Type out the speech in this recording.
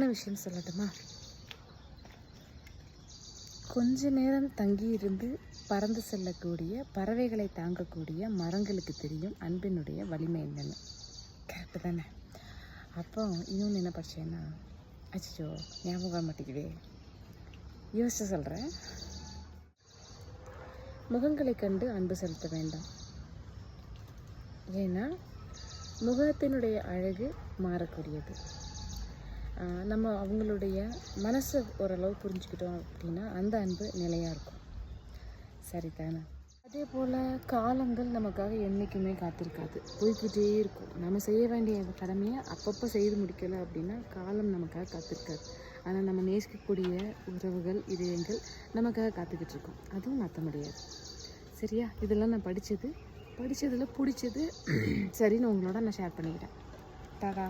அழகான விஷயம் சொல்லட்டுமா? கொஞ்ச நேரம் தங்கி இருந்து பறந்து செல்லக்கூடிய பறவைகளை தாங்கக்கூடிய மரங்களுக்கு தெரியும் அன்பினுடைய வலிமை என்னன்னு. கரெக்டு தானே? அப்போ இன்னொன்று என்ன படிச்சேன்னா அச்சோ ஞாபகம் மாட்டேங்குதே. யோசிச்சு சொல்கிறேன் முகங்களை கண்டு அன்பு செலுத்த வேண்டாம். ஏன்னா முகத்தினுடைய அழகு மாறக்கூடியது. நம்ம அவங்களுடைய மனசை ஓரளவு புரிஞ்சுக்கிட்டோம் அப்படின்னா அந்த அன்பு நிலையாக இருக்கும். சரிதானே? அதே போல் காலங்கள் நமக்காக என்றைக்குமே காத்திருக்காது. போய்க்கிட்டே இருக்கும். நம்ம செய்ய வேண்டிய கடமையை அப்பப்போ செய்து முடிக்கலை அப்படின்னா காலம் நமக்காக காத்திருக்காது. ஆனால் நம்ம நேசிக்கக்கூடிய உறவுகள் இதயங்கள் நமக்காக காத்துக்கிட்டு இருக்கோம். அதுவும் மாற்ற முடியாது சரியா? இதெல்லாம் நான் படித்தது படித்ததில் பிடிச்சது. சரின்னு உங்களோட நான் ஷேர் பண்ணிக்கிறேன். டாடா.